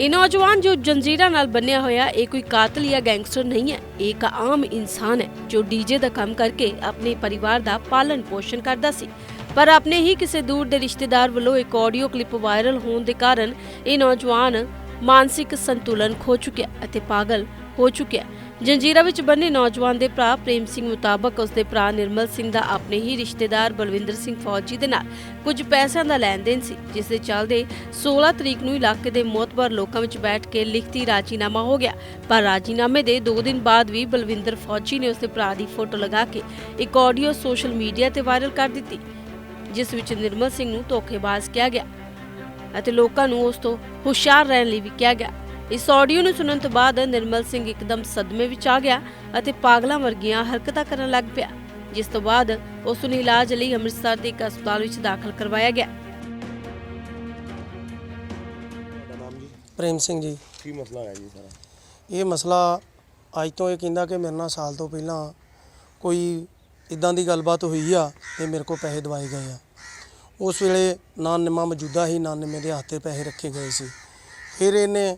ਇਹ ਨੌਜਵਾਨ ਜੋ ਜੰਜੀਰਾਂ ਨਾਲ ਬੰਨਿਆ ਹੋਇਆ, ਇਹ ਕੋਈ ਕਾਤਲ ਜਾਂ ਗੈਂਗਸਟਰ ਨਹੀਂ ਹੈ। ਇਹ ਇੱਕ ਆਮ ਇਨਸਾਨ ਹੈ ਜੋ ਡੀਜੇ ਦਾ ਕੰਮ ਕਰਕੇ ਆਪਣੇ ਪਰਿਵਾਰ ਦਾ ਪਾਲਣ ਪੋਸ਼ਣ ਕਰਦਾ ਸੀ। ਪਰ ਆਪਣੇ ਹੀ ਕਿਸੇ ਦੂਰ ਦੇ ਰਿਸ਼ਤੇਦਾਰ ਵੱਲੋਂ ਇੱਕ ਆਡੀਓ ਕਲਿੱਪ ਵਾਇਰਲ ਹੋਣ ਦੇ ਕਾਰਨ ਇਹ ਨੌਜਵਾਨ ਮਾਨਸਿਕ ਸੰਤੁਲਨ ਖੋ ਚੁੱਕਿਆ ਅਤੇ ਪਾਗਲ ਹੋ ਚੁੱਕਿਆ। ਜੰਜੀਰਾ ਵਿੱਚ ਬੰਨੇ ਨੌਜਵਾਨ ਦੇ ਭਰਾ ਪ੍ਰੇਮ ਸਿੰਘ ਮੁਤਾਬਕ ਉਸਦੇ ਭਰਾ ਨਿਰਮਲ ਸਿੰਘ ਦਾ ਆਪਣੇ ਹੀ ਰਿਸ਼ਤੇਦਾਰ ਬਲਵਿੰਦਰ ਸਿੰਘ ਫੌਜੀ ਦੇ ਨਾਲ ਕੁਝ ਪੈਸਿਆਂ ਦਾ ਲੈਣ ਦੇਣ ਸੀ, ਜਿਸ ਦੇ ਚੱਲਦੇ 16 ਤਰੀਕ ਨੂੰ ਇਲਾਕੇ ਦੇ ਮੋਤਬਰ ਲੋਕਾਂ ਵਿੱਚ ਬੈਠ ਕੇ ਲਿਖਤੀ ਰਾਜੀਨਾਮਾ ਹੋ ਗਿਆ। ਪਰ ਰਾਜੀਨਾਮੇ ਦੇ 2 ਦਿਨ ਬਾਅਦ ਵੀ ਬਲਵਿੰਦਰ ਫੌਜੀ ਨੇ ਉਸਦੇ ਭਰਾ ਦੀ ਫੋਟੋ ਲਗਾ ਕੇ ਇੱਕ ਆਡੀਓ ਸੋਸ਼ਲ ਮੀਡੀਆ ਤੇ ਵਾਇਰਲ ਕਰ ਦਿੱਤੀ, ਜਿਸ ਵਿੱਚ ਨਿਰਮਲ ਸਿੰਘ ਨੂੰ ਧੋਖੇਬਾਜ਼ ਕਿਹਾ ਗਿਆ ਅਤੇ ਲੋਕਾਂ ਨੂੰ ਉਸ ਤੋਂ ਹੁਸ਼ਿਆਰ ਰਹਿਣ ਲਈ ਵੀ ਕਿਹਾ ਗਿਆ। ਇਸ ਆਡੀਓ ਨੂੰ ਸੁਣਨ ਤੋਂ ਬਾਅਦ ਨਿਰਮਲ ਸਿੰਘ ਇੱਕਦਮ ਸਦਮੇ ਵਿੱਚ ਆ ਗਿਆ ਅਤੇ ਪਾਗਲਾਂ ਵਰਗੀਆਂ ਹਰਕਤਾਂ ਕਰਨ ਲੱਗ ਪਿਆ ਜਿਸ ਤੋਂ ਬਾਅਦ ਉਸ ਨੂੰ ਇਲਾਜ ਲਈ ਅੰਮ੍ਰਿਤਸਰ ਦੇ ਇੱਕ ਹਸਪਤਾਲ ਵਿੱਚ ਦਾਖਲ ਕਰਵਾਇਆ ਗਿਆ। ਤੁਹਾਡਾ ਨਾਮ ਜੀ? ਪ੍ਰੇਮ ਸਿੰਘ ਜੀ। ਕੀ ਮਸਲਾ ਹੈ ਜੀ ਸਾਰਾ? ਇਹ ਮਸਲਾ ਅੱਜ ਤੋਂ ਇਹ ਕਹਿੰਦਾ ਕਿ ਮੇਰੇ ਨਾਲ ਸਾਲ ਤੋਂ ਪਹਿਲਾਂ ਕੋਈ ਇਦਾਂ ਦੀ ਗੱਲਬਾਤ ਹੋਈ ਆ ਤੇ ਮੇਰੇ ਕੋਲ ਪੈਸੇ ਦਵਾਏ ਗਏ ਆ। ਉਸ ਵੇਲੇ ਨਾ ਨਿੰਮਾ ਮੌਜੂਦਾ ਸੀ ਨਾ ਨਿੰਮੇ ਦੇ ਹੱਥ ਤੇ ਪੈਸੇ ਰੱਖੇ ਗਏ ਸੀ। ਫਿਰ ਇਹਨੇ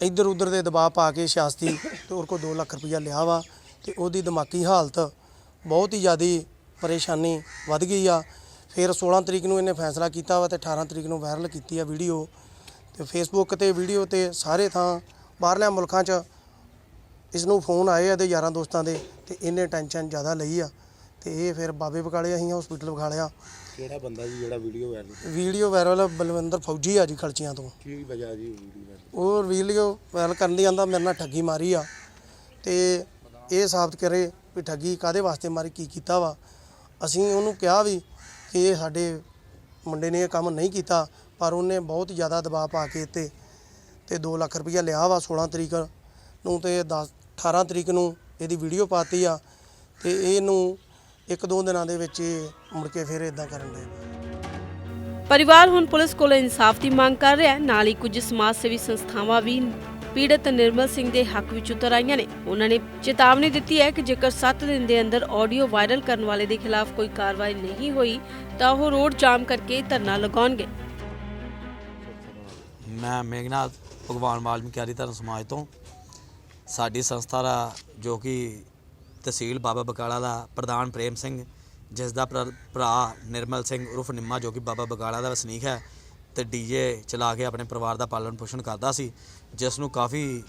ਇੱਧਰ ਉੱਧਰ ਦੇ ਦਬਾਅ ਪਾ ਕੇ ਸਿਆਸਤੀ ਤੇ ਉਹਦੇ ਕੋਲ 2 ਲੱਖ ਰੁਪਈਆ ਲਿਆ ਵਾ ਤੇ ਉਹਦੀ ਦਿਮਾਗੀ ਹਾਲਤ ਬਹੁਤ ਹੀ ਜ਼ਿਆਦੀ ਪਰੇਸ਼ਾਨੀ ਵੱਧ ਗਈ ਆ। ਫਿਰ 16 ਤਰੀਕ ਨੂੰ ਇਹਨੇ ਫੈਸਲਾ ਕੀਤਾ ਵਾ ਤੇ 18 ਤਰੀਕ ਨੂੰ ਵਾਇਰਲ ਕੀਤੀ ਆ ਵੀਡੀਓ ਤੇ ਫੇਸਬੁੱਕ ਤੇ ਵੀਡੀਓ ਤੇ ਸਾਰੇ ਥਾਂ ਬਾਹਰਲੇ ਮੁਲਕਾਂ 'ਚ ਇਸ ਨੂੰ ਫੋਨ ਆਏ ਆ ਤੇ ਯਾਰਾਂ ਦੋਸਤਾਂ ਦੇ ਤੇ ਇਹਨੇ ਟੈਨਸ਼ਨ ਜ਼ਿਆਦਾ ਲਈ ਆ ਤੇ ਇਹ ਫਿਰ ਬਾਬੇ ਬਕਾਲੇ ਅਸੀਂ ਹਸਪੀਟਲ ਵਿਖਾ ਕਿਹੜਾ ਬੰਦਾ ਜੀ ਜਿਹੜਾ video viral video viral Balwinder ਫੌਜੀ ਆ ਜੀ ਖਲਚੀਆਂ ਤੋਂ। ਕੀ ਵਜ੍ਹਾ ਜੀ ਵੀਡੀਓ ਵਾਇਰਲ ਉਹ ਵੀਡੀਓ ਵਾਇਰਲ ਕਰਨ ਦੀ ਆਂਦਾ ਮੇਰੇ ਨਾਲ ਠੱਗੀ ਮਾਰੀ ਆ। ਤੇ ਇਹ ਸਾਬਤ ਕਰੇ ਵੀ ਠੱਗੀ ਕਾਦੇ ਵਾਸਤੇ ਮਾਰੀ ਕੀ ਕੀਤਾ ਵਾ। ਅਸੀਂ ਉਹਨੂੰ ਕਿਹਾ ਵੀ ਕਿ ਇਹ ਸਾਡੇ ਮੁੰਡੇ ਨੇ ਇਹ ਕੰਮ ਨਹੀਂ ਕੀਤਾ ਪਰ ਉਹਨੇ ਬਹੁਤ ਜ਼ਿਆਦਾ ਦਬਾਅ ਪਾ ਕੇ ਤੇ ਤੇ 2 ਲੱਖ ਰੁਪਈਆ ਲਿਆ ਵਾ 16 ਤਰੀਕ ਨੂੰ ਤੇ 10 18 ਤਰੀਕ ਨੂੰ ਇਹਦੀ ਵੀਡੀਓ ਪਾਤੀ ਆ। ਤੇ ਇਹਨੂੰ ਇੱਕ ਦੋ ਦਿਨਾਂ ਦੇ ਵਿੱਚ ਇਹ ਮੁੜ ਕੇ ਫਿਰ ਇਦਾਂ ਕਰਨ ਲੱਗੇ ਪਰਿਵਾਰ ਹੁਣ ਪੁਲਿਸ ਕੋਲੋਂ ਇਨਸਾਫ ਦੀ ਮੰਗ ਕਰ ਰਿਹਾ ਹੈ। ਨਾਲ ਹੀ ਕੁਝ ਸਮਾਜ ਸੇਵੀ ਸੰਸਥਾਵਾਂ ਵੀ ਪੀੜਤ ਨਿਰਮਲ ਸਿੰਘ ਦੇ ਹੱਕ ਵਿੱਚ ਉਤਰ ਆਈਆਂ ਨੇ। ਉਹਨਾਂ ਨੇ ਚੇਤਾਵਨੀ ਦਿੱਤੀ ਹੈ ਕਿ ਜੇਕਰ 7 ਦਿਨ ਦੇ ਅੰਦਰ ਆਡੀਓ ਵਾਇਰਲ ਕਰਨ ਵਾਲੇ ਦੇ ਖਿਲਾਫ ਕੋਈ ਕਾਰਵਾਈ ਨਹੀਂ ਹੋਈ ਤਾਂ ਉਹ ਰੋਡ ਜਾਮ ਕਰਕੇ ਧਰਨਾ ਲਗਾਉਣਗੇ। ਮੈਂ ਮੇਘਨਾਥ ਭਗਵਾਨ ਵਾਲਮੀਕੀ ਆਰੀ ਧਰਮ ਸਮਾਜ ਤੋਂ। ਸਾਡੀ ਸੰਸਥਾ ਦਾ ਜੋ ਕਿ ਤਹਿਸੀਲ ਬਾਬਾ ਬਕਾਲਾ ਦਾ ਪ੍ਰਧਾਨ ਪ੍ਰੇਮ ਸਿੰਘ, ਜਿਸ ਦਾ ਭਰਾ- ਭਰਾ ਨਿਰਮਲ ਸਿੰਘ ਉਰਫ ਨਿੰਮਾ ਜੋ ਕਿ ਬਾਬਾ ਬਕਾਲਾ ਦਾ ਵਸਨੀਕ ਹੈ ਤੇ ਡੀਜੇ ਚਲਾ ਕੇ ਆਪਣੇ ਪਰਿਵਾਰ ਦਾ ਪਾਲਣ ਪੋਸ਼ਣ ਕਰਦਾ ਸੀ, ਜਿਸ ਨੂੰ ਕਾਫੀ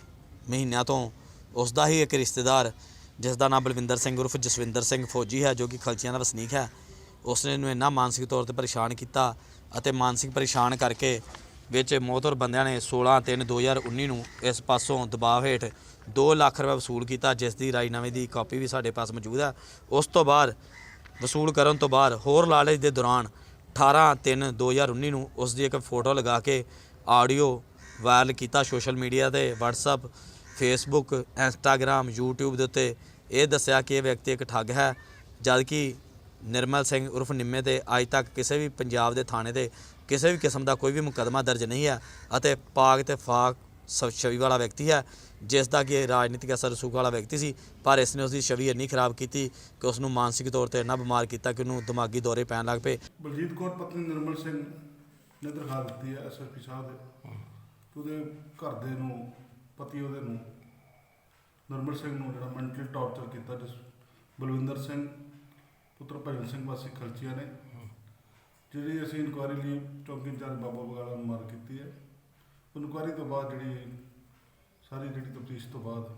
ਮਹੀਨਿਆਂ ਤੋਂ ਉਸ ਦਾ ਹੀ ਇੱਕ ਰਿਸ਼ਤੇਦਾਰ, ਜਿਸ ਦਾ ਨਾਮ ਬਲਵਿੰਦਰ ਸਿੰਘ ਉਰਫ ਜਸਵਿੰਦਰ ਸਿੰਘ ਫੌਜੀ ਹੈ, ਜੋ ਕਿ ਖਲਚੀਆਂ ਦਾ ਵਸਨੀਕ ਹੈ। ਉਸਨੇ ਇਹਨੂੰ ਇੰਨਾ ਮਾਨਸਿਕ ਤੌਰ ਤੇ ਪਰੇਸ਼ਾਨ ਕੀਤਾ ਅਤੇ ਮਾਨਸਿਕ ਪਰੇਸ਼ਾਨ ਕਰਕੇ ਵਿੱਚ ਮੋਹਤਰ ਬੰਦਿਆਂ ਨੇ 16 3 2019 ਨੂੰ ਇਸ ਪਾਸੋਂ ਦਬਾਅ ਹੇਠ 2 ਲੱਖ ਰੁਪਏ ਵਸੂਲ ਕੀਤਾ, ਜਿਸ ਦੀ ਰਾਜਨਾਮੇ ਦੀ ਕਾਪੀ ਵੀ ਸਾਡੇ ਪਾਸ ਮੌਜੂਦ ਹੈ ਉਸ ਤੋਂ ਬਾਅਦ ਵਸੂਲ ਕਰਨ ਤੋਂ ਬਾਅਦ ਹੋਰ ਲਾਲਚ ਦੇ ਦੌਰਾਨ 18 3 2019 ਨੂੰ ਉਸ ਦੀ ਇੱਕ ਫੋਟੋ ਲਗਾ ਕੇ ਆਡੀਓ ਵਾਇਰਲ ਕੀਤਾ ਸੋਸ਼ਲ ਮੀਡੀਆ ਤੇ, WhatsApp, Facebook, Instagram, YouTube ਦੇ ਉੱਤੇ ਇਹ ਦੱਸਿਆ ਕਿ ਇਹ ਵਿਅਕਤੀ ਇੱਕ ਠੱਗ ਹੈ, ਜਦਕਿ ਨਿਰਮਲ ਸਿੰਘ ਉਰਫ ਨਿੰਮੇ ਤੇ ਅੱਜ ਤੱਕ ਕਿਸੇ ਵੀ ਪੰਜਾਬ ਦੇ ਥਾਣੇ ਤੇ ਕਿਸੇ ਵੀ ਕਿਸਮ ਦਾ ਕੋਈ ਵੀ ਮੁਕੱਦਮਾ ਦਰਜ ਨਹੀਂ ਹੈ ਅਤੇ ਪਾਕ ਤੇ ਫਾਕ ਸ- ਛਵੀ ਵਾਲਾ ਵਿਅਕਤੀ ਹੈ, ਜਿਸ ਦਾ ਕਿ ਰਾਜਨੀਤਿਕ ਅਸਰ ਰਸੂਖ ਵਾਲਾ ਵਿਅਕਤੀ ਸੀ, ਪਰ ਇਸ ਨੇ ਉਸ ਦੀ ਛਵੀ ਇੰਨੀ ਖਰਾਬ ਕੀਤੀ ਕਿ ਉਸ ਨੂੰ ਮਾਨਸਿਕ ਤੌਰ ਤੇ ਇੰਨਾ ਬਿਮਾਰ ਕੀਤਾ ਕਿ ਉਹਨੂੰ ਦਿਮਾਗੀ ਦੌਰੇ ਪੈਣ ਲੱਗ ਪਏ। ਬਲਜੀਤ ਕੌਰ ਪਤਨੀ ਨਿਰਮਲ ਸਿੰਘ ਨੇ ਦਰਖਾਸਤ ਦਿੱਤੀ ਹੈ ਐਸਐਸਪੀ ਸਾਹਿਬ ਦੇ। ਕਿ ਉਹਦੇ ਘਰ ਦੇ ਨੂੰ, ਪਤੀ ਉਹਦੇ ਨੂੰ, ਨਿਰਮਲ ਸਿੰਘ ਨੂੰ ਜਿਹੜਾ ਮੈਂਟਲੀ ਟੌਰਚਰ ਕੀਤਾ, ਜਿਸ ਬਲਵਿੰਦਰ ਸਿੰਘ, ਪੁੱਤਰ ਭਜਨ ਸਿੰਘ ਵਾਸੀ ਖਲਚੀਆਂ ਨੇ। ਜਿਹੜੀ ਅਸੀਂ ਇਨਕੁਆਇਰੀ ਲਈ ਚੌਂਕੀ ਇੰਚਾਰਜ ਬਾਬਾ ਬਗਾਲਾ ਨੂੰ ਮਾਰ ਕੀਤੀ ਹੈ ਇਨਕੁਆਇਰੀ ਤੋਂ ਬਾਅਦ ਜਿਹੜੀ ਸਾਰੀ ਜਿਹੜੀ ਤਫਤੀਸ਼ ਤੋਂ ਬਾਅਦ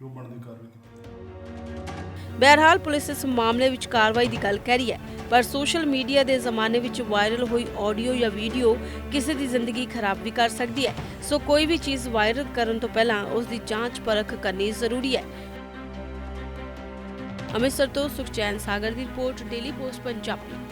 ਜੋ ਬਣਦੀ ਕਾਰਵਾਈ ਕੀਤੀ ਬਹਰਹਾਲ ਪੁਲਿਸ ਇਸ ਮਾਮਲੇ ਵਿੱਚ ਕਾਰਵਾਈ ਦੀ ਗੱਲ ਕਹਿ ਰਹੀ ਹੈ, ਪਰ ਸੋਸ਼ਲ ਮੀਡੀਆ ਦੇ ਜ਼ਮਾਨੇ ਵਿੱਚ ਵਾਇਰਲ ਹੋਈ ਆਡੀਓ ਜਾਂ ਵੀਡੀਓ ਕਿਸੇ ਦੀ ਜ਼ਿੰਦਗੀ ਖਰਾਬ ਵੀ ਕਰ ਸਕਦੀ ਹੈ। ਸੋ ਕੋਈ ਵੀ ਚੀਜ਼ ਵਾਇਰਲ ਕਰਨ ਤੋਂ ਪਹਿਲਾਂ ਉਸ ਦੀ ਜਾਂਚ ਪਰਖ ਕਰਨੀ ਜ਼ਰੂਰੀ ਹੈ। ਅੰਮ੍ਰਿਤਸਰ ਤੋਂ ਸੁਖਚੈਨ ਸਾਗਰ ਦੀ ਰਿਪੋਰਟ, ਡੇਲੀ ਪੋਸਟ, ਪੰਜਾਬੀ।